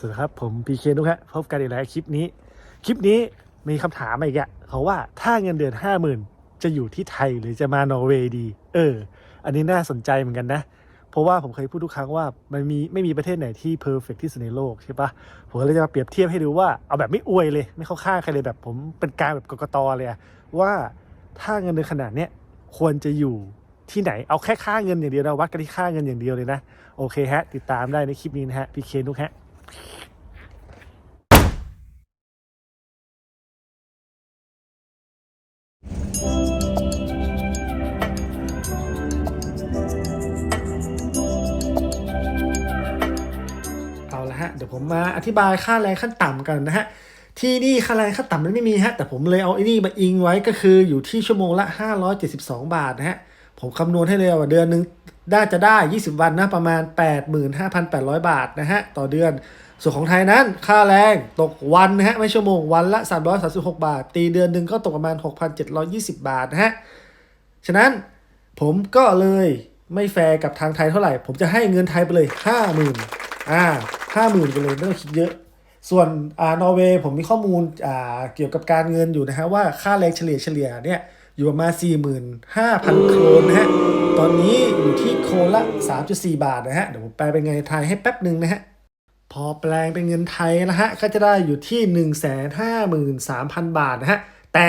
สวัสดีครับ ผมพีเคนุกฮะพบกันอีกแล้วคลิปนี้ คลิปนี้มีคำถามมาอีกอะเขาว่าถ้าเงินเดือนห้าหมื่นจะอยู่ที่ไทยหรือจะมานอร์เวย์ดี เออ อันนี้น่าสนใจเหมือนกันนะ เพราะว่าผมเคยพูดทุกครั้งว่ามันมีไม่มีประเทศไหนที่เพอร์เฟกที่สุดในโลกใช่ปะผมก็เลยจะมาเปรียบเทียบให้ดูว่าเอาแบบไม่อวยเลย ไม่เข้าข้างใครเลยแบบผมเป็นการแบบกกตเลยอะว่าถ้าเงินเดือนขนาดเนี้ยควรจะอยู่ที่ไหนเอาแค่ค่าเงินอย่างเดียวนะวัดกันที่ค่าเงินอย่างเดียวเลยนะโอเคฮะ ติดตามได้ในคลิปนี้นะฮะพีเคนุกฮะ เอาละฮะ เดี๋ยวผมมาอธิบายค่าแรงขั้นต่ำกันนะฮะ ที่นี่ค่าแรงขั้นต่ำมันไม่มีฮะ แต่ผมเลยเอาไอ้นี่มาอิงไว้ก็คืออยู่ที่ชั่วโมงละ 572 บาทนะฮะ ผมคำนวณให้เลยว่าเดือนหนึ่ง ได้จะได้ 20 วันนะ ประมาณ 85,800 บาทนะฮะ ต่อเดือน ส่วนของไทยนั้น ค่าแรงตกวันนะฮะ ไม่ชั่วโมงวันละ 336 บาท ตีเดือนหนึ่งก็ตกประมาณ 6,720 บาทนะฮะ ฉะนั้นผมก็เลยไม่แฟร์กับทางไทยเท่าไหร่ ผมจะให้เงินไทยไปเลย 50,000อ่า50,000ไปเลยไม่ต้องคิดเยอะ ส่วนอ่านอร์เวย์ผมมีข้อมูลอ่าเกี่ยวกับการเงินอยู่นะฮะว่าค่าแรงเฉลี่ยเฉลี่ยเนี่ย อยู่ประมาณ 45,000 โครนนะฮะ ตอนนี้อยู่ที่โครนละ 3.4 บาทนะฮะ เดี๋ยวผมแปลเป็นเงินไทยให้แป๊บหนึ่งนะฮะ พอแปลงเป็นเงินไทยนะฮะ ก็จะได้อยู่ที่ 153,000 บาทนะฮะ แต่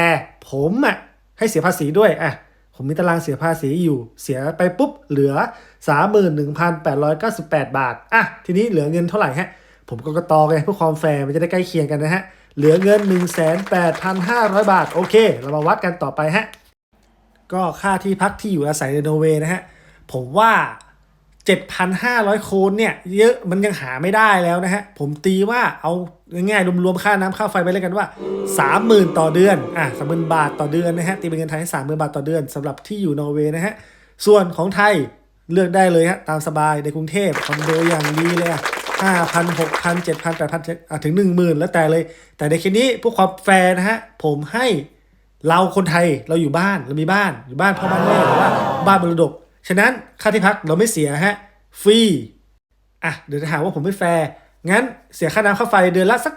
ผมอะให้เสียภาษีด้วยอะผมมีตารางเสียภาษีอยู่ เสียไปปุ๊บเหลือ 31,898 บาท อะ ทีนี้เหลือเงินเท่าไหร่ฮะ ผมก็กระตอไงเพื่อความแฟร์มันจะได้ใกล้เคียงกันนะฮะ เหลือเงิน 1,8,500 บาท โอเค เรามาวัดกันต่อไปฮะ ก็ค่าที่พักที่อยู่อาศัยในนอร์เวย์นะฮะ ผมว่า 7,500 โคนเนี่ย เยอะมันยังหาไม่ได้แล้วนะฮะ ผมตีว่าเอาง่ายๆรวมๆค่าน้ำค่าไฟไปเลยกันว่า 30,000 ต่อเดือน อะ30,000บาทต่อเดือนนะฮะ ตีเป็นเงินไทย30,000บาทต่อเดือนสำหรับที่อยู่นอร์เวย์นะฮะ ส่วนของไทยเลือกได้เลยฮะตามสบายในกรุงเทพคอนโดอย่างดีเลยอะ5,000 6,000 7,000 8,000อะถึง10,000แล้วแต่เลย แต่ในเคสนี้พวกความแฟร์นะฮะผมให้ เราคนไทยเราอยู่บ้านเรามีบ้านอยู่บ้านพ่อบ้านแม่หรือว่าบ้านมรดก ฉะนั้นค่าที่พักเราไม่เสียฮะฟรีอะเดี๋ยวจะหาว่าผมไม่แฟร์งั้นเสียค่าน้ำค่าไฟเดือนละสัก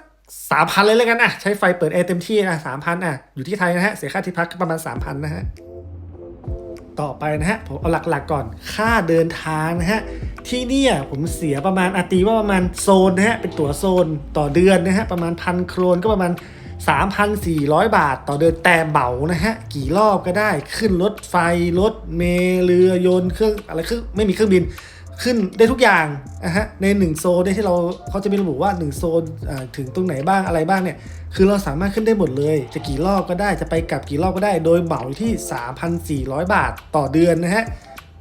สามพันเลยแล้วกันอะใช้ไฟเปิดแอร์เต็มที่นะสามพันอะอยู่ที่ไทยนะฮะเสียค่าที่พักประมาณสามพันนะฮะต่อไปนะฮะผมเอาหลักๆก่อนค่าเดินทางนะฮะที่เนี่ยผมเสียประมาณอาตีว่าประมาณโซนนะฮะเป็นตั๋วโซนต่อเดือนนะฮะประมาณพันโครนก็ประมาณ 3,400 บาทต่อเดือนแต่เบานะฮะ กี่รอบก็ได้ขึ้นรถไฟ รถเมล์เรือยนต์เครื่องอะไรคือไม่มีเครื่องบินขึ้นได้ทุกอย่างนะฮะในหนึ่งโซนที่เราเขาจะมีระบุว่า 1 โซนถึงตรงไหนบ้างอะไรบ้างเนี่ย คือเราสามารถขึ้นได้หมดเลย จะกี่รอบก็ได้จะไปกลับกี่รอบก็ได้ โดยเหมาอยู่ที่ 3,400 บาทต่อเดือนนะฮะ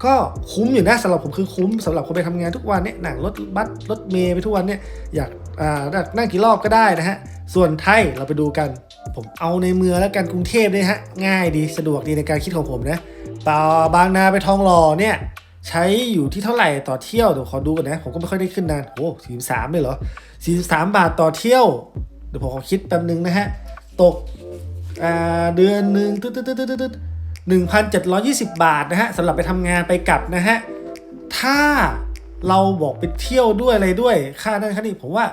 ก็คุ้มอยู่นะสำหรับผมคือคุ้มสำหรับคนไปทำงานทุกวันเนี่ยหนังรถบัสรถเมย์ไปทุกวันเนี่ยอยากอ่านั่งกี่รอบก็ได้นะฮะ ส่วนไทยเราไปดูกัน ผมเอาในเมืองแล้วกันกรุงเทพเนี่ยฮะ ง่ายดีสะดวกดีในการคิดของผมนะต่อบางนาไปทองหล่อเนี่ยใช้อยู่ที่เท่าไหร่ต่อเที่ยวเดี๋ยวขอดูกันนะ ผมก็ไม่ค่อยได้ขึ้นนานโอ้สี่สามเลยเหรอสี่สามบาทต่อเที่ยว เดี๋ยวผมขอคิดแป๊บนึงนะฮะ ตกอ่าเดือนหนึ่งตึ๊ดตึ๊ดตึ๊ดตึ๊ด ตึ๊ดหนึ่งพันเจ็ดร้อยี่สิบบาทนะฮะสำหรับไปทำงานไปกลับนะฮะ ถ้าเราบอกไปเที่ยวด้วยอะไรด้วย ค่านั่นค่านี่ผมว่า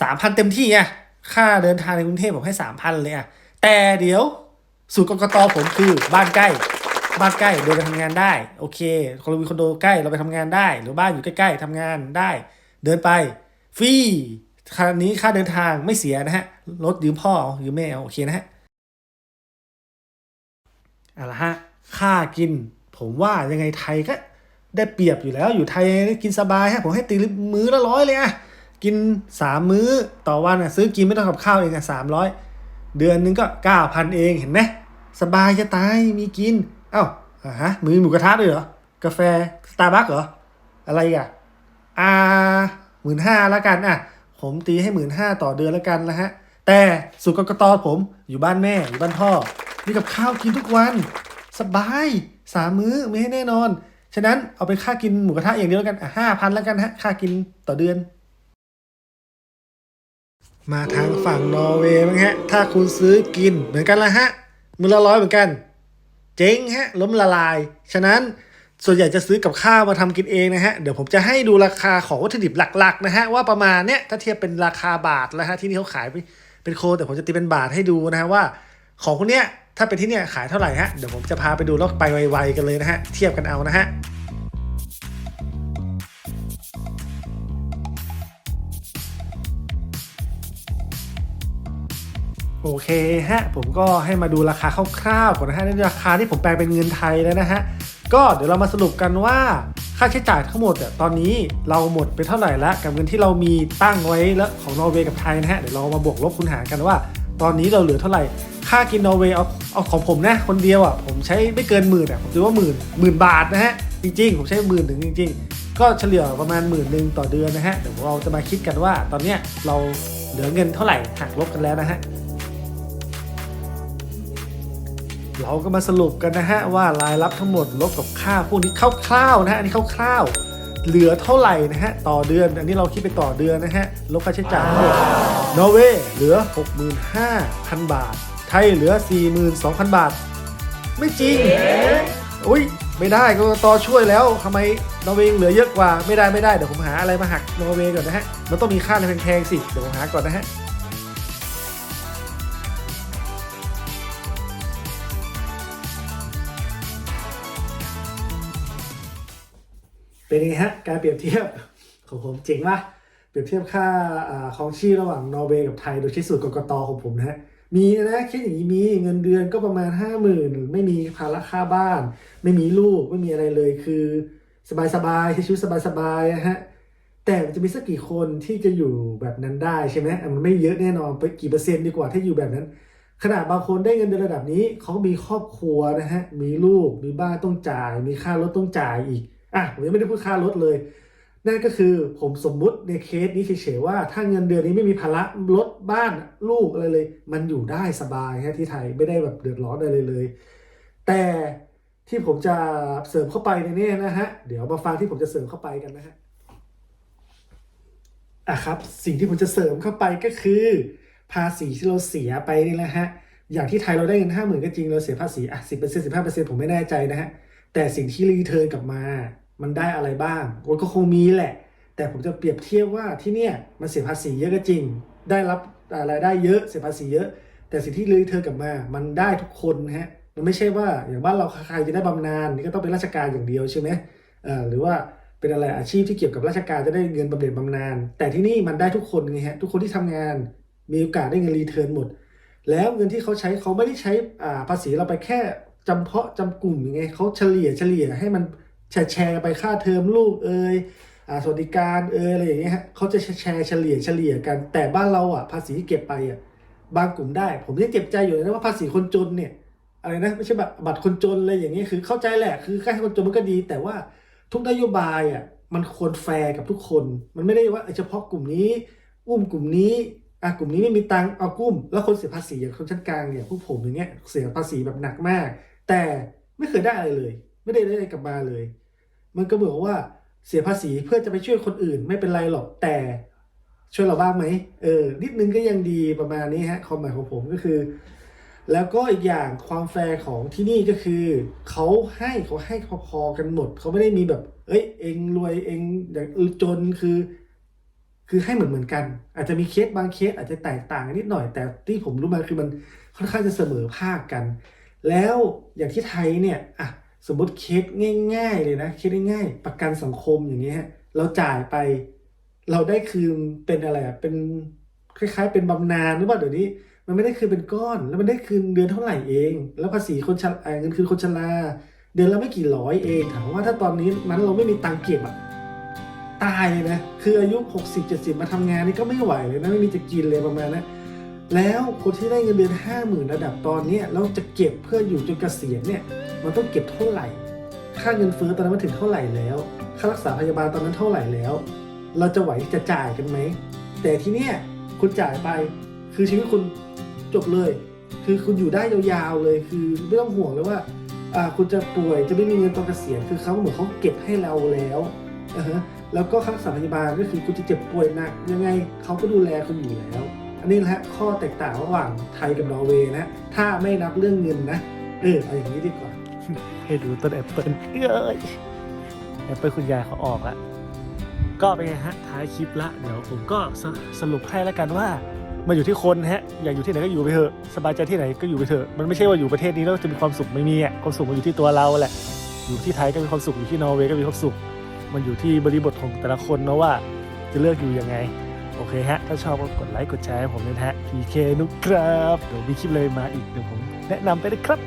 สามพันเต็มที่อะค่าเดินทางในกรุงเทพผมให้สามพันเลยอะแต่เดี๋ยวสูตรกกตผมคือบ้านใกล้ บ้านใกล้เดินไปทำงานได้ โอเคคนเรามีคอนโดใกล้เราไปทำงานได้ หรือบ้านอยู่ใกล้ ๆทำงานได้ เดินไปฟรีค่านี้ค่าเดินทางไม่เสียนะฮะ รถยืมพ่อเอายืมแม่โอเคนะฮะ อาละฮะค่ากิน ผมว่ายังไงไทยก็ได้เปรียบอยู่แล้ว อยู่ไทยกินสบายฮะผมให้ตีมื้อละร้อยเลยอะกินสามมื้อต่อวันอะซื้อกินไม่ต้องกับข้าวเองอะสามร้อยเดือนนึงก็เก้าพันเองเห็นไหมสบายจะตายมีกิน เอ้าอ่าฮะมือหมูกระทะด้วยเหรอกาแฟสตาร์บัคเหรออะไรก่ะอ่าหมื่นห้าแล้วกันอะผมตีให้หมื่นห้าต่อเดือนแล้วกันนะฮะแต่สุดกกตผมอยู่บ้านแม่อยู่บ้านพ่อ มีกับข้าวกินทุกวัน สบายสามมื้อไม่ให้แน่นอน ฉะนั้นเอาไปค่ากินหมูกระทะอย่างเดียวแล้วกันห้าพันแล้วกันฮะค่ากินต่อเดือน มาทางฝั่งนอร์เวย์มั้งฮะ ถ้าคุณซื้อกินเหมือนกันละฮะมือละร้อยเหมือนกัน เจ๊งฮะ ล้มละลาย ฉะนั้นส่วนใหญ่จะซื้อกับข้าวมาทำกินเองนะฮะ เดี๋ยวผมจะให้ดูราคาของวัตถุดิบหลักๆนะฮะ ว่าประมาณเนี้ยถ้าเทียบเป็นราคาบาทแล้วฮะที่นี่เขาขายเป็นเป็นโค แต่ผมจะตีเป็นบาทให้ดูนะฮะว่า ของพวกเนี้ย ถ้าเป็นที่เนี่ยขายเท่าไหร่ฮะ เดี๋ยวผมจะพาไปดูแล้วไปไวๆกันเลยนะฮะ เทียบกันเอานะฮะโอเคฮะ ผมก็ให้มาดูราคาคร่าวๆก่อนนะฮะนี่ราคาที่ผมแปลเป็นเงินไทยแล้วนะฮะ ก็เดี๋ยวเรามาสรุปกันว่าค่าใช้จ่ายทั้งหมดเนี่ยตอนนี้เราหมดไปเท่าไหร่แล้วกับเงินที่เรามีตั้งไว้แล้วของนอร์เวย์กับไทยนะฮะ เดี๋ยวเรามาบวกลบคูณหารกันว่า ตอนนี้เราเหลือเท่าไหร่ ค่ากินนอร์เวย์เอาเอาของผมนะ คนเดียวอะผมใช้ไม่เกินหมื่นอะผมถือว่าหมื่นหมื่นบาทนะฮะ จริง ๆ ผมใช้หมื่นถึงจริง ๆ ก็เฉลี่ยประมาณหมื่นหนึ่งต่อเดือนนะฮะ เดี๋ยวเราจะมาคิดกันว่า ตอนเนี้ยเราเหลือเงินเท่าไหร่หักลบกันแล้วนะฮะเราก็มาสรุปกันนะฮะว่ารายรับทั้งหมดลบกับค่าพวกนี้คร่าวๆนะฮะอันนี้คร่าวๆเหลือเท่าไหร่นะฮะต่อเดือน อันนี้เราคิดไปต่อเดือนนะฮะลบค่าใช้จ่ายทั้งหมด นอร์เวย์เหลือ 65,000 บาท ไทยเหลือ 42,000 บาท ไม่จริง อุ้ยไม่ได้ก็ต่อช่วยแล้วทำไมนอร์เวย์เหลือเยอะกว่าไม่ได้ไม่ได้เดี๋ยวผมหาอะไรมาหักนอร์เวย์ก่อนนะฮะ มันต้องมีค่าในแพงๆสิ เดี๋ยวผมหาก่อนนะฮะเป็นยังไงฮะ การเปรียบเทียบของผมเจ๋งปะ เปรียบเทียบค่าอของชีพระหว่างนอร์เวย์กับไทยโดยใช้สูตรกกตของผมนะฮะมีนะคิดอย่างนี้มีเงินเดือนก็ประมาณห้าหมื่นไม่มีภาระค่าบ้าน ไม่มีลูกไม่มีอะไรเลยคือ สบายๆใช้ชีวิตสบายๆนะฮะแต่มันจะมีสักกี่คนที่จะอยู่แบบนั้นได้ใช่ไหมมันไม่เยอะแน่นอนไปกี่เปอร์เซ็นต์ดีกว่าถ้าอยู่แบบนั้น ขนาดบางคนได้เงินเดือนระดับนี้เขามีครอบครัวนะฮะมีลูกมีบ้านต้องจ่าย มีค่ารถต้องจ่ายอีกอะผมยังไม่ได้พูดค่ารถเลย นั่นก็คือผมสมมุติในเคสนี้เฉยๆว่า ถ้าเงินเดือนนี้ไม่มีภาระรถบ้านลูกอะไรเลย มันอยู่ได้สบายฮะที่ไทยไม่ได้แบบเดือดร้อนอะไรเลย แต่ที่ผมจะเสริมเข้าไปในนี้นะฮะเดี๋ยวมาฟังที่ผมจะเสริมเข้าไปกันนะฮะอะครับ สิ่งที่ผมจะเสริมเข้าไปก็คือ ภาษีที่เราเสียไปนี่แหละฮะอย่างที่ไทยเราได้เงินห้าหมื่นก็จริงเราเสียภาษีอะสิบเปอร์เซ็นต์สิบห้าเปอร์เซ็นต์ผมไม่แน่ใจนะฮะแต่สิ่งที่รีเทิร์นกลับมา มันได้อะไรบ้างมันก็คงมีแหละ แต่ผมจะเปรียบเทียบว่าที่เนี่ยมันเสียภาษีเยอะก็จริง ได้รับรายได้เยอะเสียภาษีเยอะ แต่สิ่งที่รีเทิร์นกลับมา มันได้ทุกคนฮะมันไม่ใช่ว่าอย่างบ้านเราใครจะได้บำนาญนี่ก็ต้องเป็นราชการอย่างเดียวใช่ไหมเออหรือว่าเป็นอะไรอาชีพที่เกี่ยวกับราชการจะได้เงินบำเหน็จบำนาญแต่ที่นี่มันได้ทุกคนไงฮะทุกคนที่ทำงานมีโอกาสได้เงินรีเทิร์นหมด แล้วเงินที่เขาใช้เขาไม่ได้ใช้ภาษีเราไปแค่จำเพาะจำกลุ่มยังไงเขาเฉลี่ยเฉลี่ยให้มัน แชร์แชร์ไปค่าเทอมลูกเอยอ่าสวัสดิการเอยอะไรอย่างเงี้ยฮะเขาจะแชร์เฉลี่ยเฉลี่ยกัน แต่บ้านเราอะภาษีที่เก็บไปอะบางกลุ่มได้ ผมยังเจ็บใจอยู่เลยนะว่าภาษีคนจนเนี่ยอะไรนะไม่ใช่แบบบัตรคนจนอะไรอย่างเงี้ยคือเข้าใจแหละคือค่าคนจนมันก็ดี แต่ว่าทุกนโยบายอะมันควรแฟร์กับทุกคน มันไม่ได้ว่าเฉพาะกลุ่มนี้อุ้มกลุ่มนี้อะกลุ่มนี้ไม่มีตังค์เอากุ้ม แล้วคนเสียภาษีอย่างคนชั้นกลางเนี่ยพวกผมอย่างเงี้ยเสียภาษีแบบหนักมาก แต่ไม่เคยได้อะไรเลย ไม่ได้ได้อะไรกลับมาเลย มันก็เหมือนว่าเสียภาษีเพื่อจะไปช่วยคนอื่นไม่เป็นไรหรอกแต่ช่วยเราบ้างไหมเออนิดนึงก็ยังดีประมาณนี้ฮะความหมายของผมก็คือ แล้วก็อีกอย่างความแฟร์ของที่นี่ก็คือเขาให้เขาให้พอๆกันหมดเขาไม่ได้มีแบบ เอ้ยเองรวยเองอย่างจนคือ คือให้เหมือนเหมือนกัน อาจจะมีเคสบางเคสอาจจะแตกต่างกันนิดหน่อย แต่ที่ผมรู้มาคือมันค่อนข้างจะเสมอภาคกัน แล้วอย่างที่ไทยเนี่ยอะ สมมติเคสง่าย ๆ เลยนะเคสง่ายๆ ประกันสังคมอย่างเงี้ยเราจ่ายไป เราได้คืนเป็นอะไรอะเป็นคล้าย ๆ เป็นบำนาญหรือเปล่าเดี๋ยวนี้ มันไม่ได้คืนเป็นก้อน แล้วมันได้คืนเดือนเท่าไหร่เอง แล้วภาษีคนชราเอ่อเงินคืนคนชราเดือนละไม่กี่ร้อยเองถามว่าถ้าตอนนี้นั้นเราไม่มีตังเก็บอะตายเลยนะคืออายุ 60 70 มาทำงานนี่ก็ไม่ไหวเลยนะไม่มีจะกินเลยประมาณนั้นแล้วคนที่ได้เงินเดือนห้าหมื่นระดับตอนนี้แล้วจะเก็บเพื่ออยู่จนเกษียณเนี่ย มันต้องเก็บเท่าไหร่ ค่าเงินเฟ้อตอนนั้นมันถึงเท่าไหร่แล้ว ค่ารักษาพยาบาลตอนนั้นเท่าไหร่แล้ว เราจะไหวจะจ่ายกันไหม แต่ที่เนี้ยคุณจ่ายไป คือชีวิตคุณจบเลย คือคุณอยู่ได้ยาวๆเลย คือไม่ต้องห่วงเลยว่าอ่าคุณจะป่วยจะไม่มีเงินตอนเกษียณคือเขาเหมือนเขาเก็บให้เราแล้วอ่าแล้วก็ค่ารักษาพยาบาลก็คือคุณจะเจ็บป่วยหนักยังไงเขาก็ดูแลคุณอยู่แล้ว อันนี้แหละข้อแตกต่างระหว่างไทยกับนอร์เวย์นะ ถ้าไม่นับเรื่องเงินนะ เออเอาอย่างนี้ดีกว่า ให้ดูต้นแอปเปิลเอ้ยแอปเปิลคุณยายเขาออกละก็เป็นไงฮะท้ายคลิปละเดี๋ยวผมก็สสรุปให้แล้วกันว่ามันอยู่ที่คนฮะอยากอยู่ที่ไหนก็อยู่ไปเถอะสบายใจที่ไหนก็อยู่ไปเถอะมันไม่ใช่ว่าอยู่ประเทศนี้แล้วจะมีความสุขไม่มีอะความสุขมันอยู่ที่ตัวเราแหละ อยู่ที่ไทยก็มีความสุขอยู่ที่นอร์เวย์ก็มีความสุข มันอยู่ที่บริบทของแต่ละคนนะว่าจะเลือกอยู่ยังไง โอเคฮะ ถ้าชอบก็กดไลค์กดแชร์ให้ผมด้วยนะฮะ PK นุกครับ เดี๋ยวมีคลิปเลยมาอีกเดี๋ยวผมแนะนำไปนะครับ